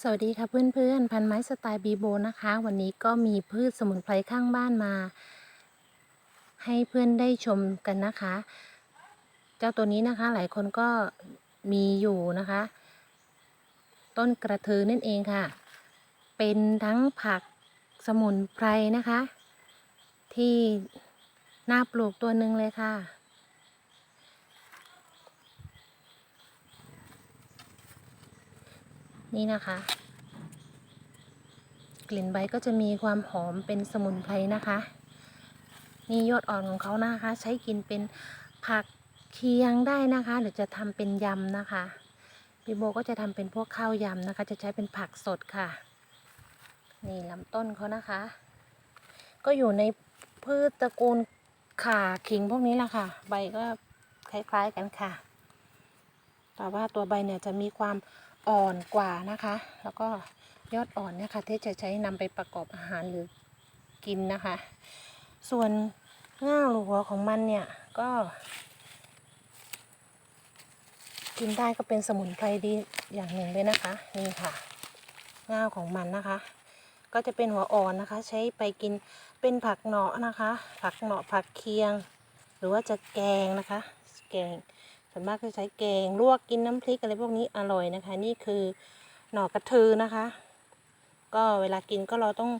สวัสดีค่ะเพื่อนๆ พันไม้สไตล์บีโบนะคะ วันนี้ก็มีพืชสมุนไพรข้างบ้านมา ให้เพื่อนได้ชมกันนะคะ เจ้าตัวนี้นะคะหลายคนก็มีอยู่นะคะ ต้นกระเทือนั่นเองค่ะ เป็นทั้งผักสมุนไพรนะคะ ที่น่าปลูกตัวหนึ่งเลยค่ะ นี่นะคะ กลิ่นใบก็จะมีความหอมเป็นสมุนไพรนะคะ นี่ยอดอ่อนของเขานะคะ ใช้กินเป็นผักเคียงได้นะคะ หรือจะทำเป็นยำนะคะพี่โบก็จะทำเป็นพวกข้าวยำนะคะ จะใช้เป็นผักสดค่ะ นี่ลำต้นเขานะคะ ก็อยู่ในพืชตระกูลข่าขิงพวกนี้แหละค่ะ ใบก็คล้ายๆกันค่ะ แต่ว่าตัวใบเนี่ยจะมีความ อ่อนกว่านะคะ แล้วก็ยอดอ่อนเนี่ยค่ะที่จะใช้นำไปประกอบอาหารหรือกินนะคะ ส่วนง่าหรือหัวของมันเนี่ยก็ กินได้ก็เป็นสมุนไพรดีอย่างหนึ่งเลยนะคะนี่ค่ะง่าของมันนะคะ ก็จะเป็นหัวอ่อนนะคะ ใช้ไปกินเป็นผักเหนาะนะคะ ผักเหนาะผักเคียง หรือว่าจะแกงนะคะ แกง ส่วนมากก็ใช้แกงลวกกินน้ำพริกอะไรพวกนี้อร่อยนะคะ นี่คือหน่อกระทือนะคะ ก็เวลากินก็เราต้อง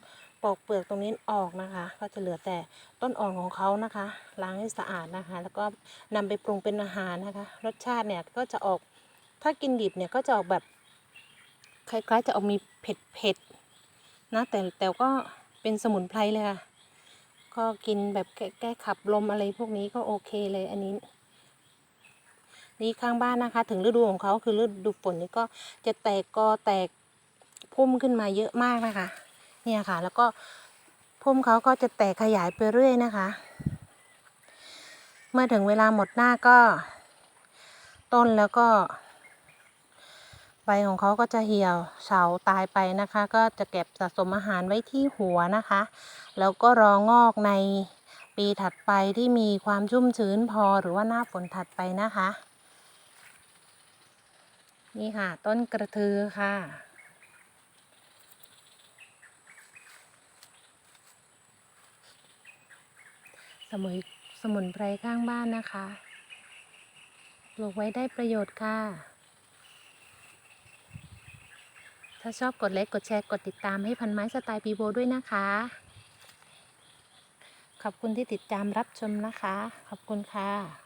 ปอกเปลือกตรงนี้ออกนะคะ ก็จะเหลือแต่ต้นอ่อนของเขานะคะ ล้างให้สะอาดนะคะ แล้วก็นำไปปรุงเป็นอาหารนะคะ รสชาติเนี่ยก็จะออกถ้ากินดิบเนี่ยก็จะออกแบบคล้ายๆ จะออกมีเผ็ดๆนะแต่แต่ก็เป็นสมุนไพรเลยค่ะก็กินแบบแก้แก้ขับลมอะไรพวกนี้ก็โอเคเลยอันนี้ นี่ข้างบ้านนะคะ ถึงฤดูของเขาคือฤดูฝนนี่ก็จะแตกกอแตกพุ่มขึ้นมาเยอะมากนะคะ เนี่ยค่ะ แล้วก็พุ่มเขาก็จะแตกขยายไปเรื่อยนะคะ เมื่อถึงเวลาหมดหน้าก็ ต้นแล้วก็ ใบของเขาก็จะเหี่ยวเฉาตายไปนะคะ ก็จะเก็บสะสมอาหารไว้ที่หัวนะคะ แล้วก็รองอกในปีถัดไปที่มีความชุ่มชื้นพอหรือว่าหน้าฝนถัดไปนะคะ นี่ค่ะ ต้นกระทือค่ะ สมุนสมุนไพรข้างบ้านนะคะ ปลูกไว้ได้ประโยชน์ค่ะ ถ้าชอบกดไลค์กดแชร์กดติดตามให้พันไม้สไตล์ปีโบด้วยนะคะ ขอบคุณที่ติดตามรับชมนะคะ ขอบคุณค่ะ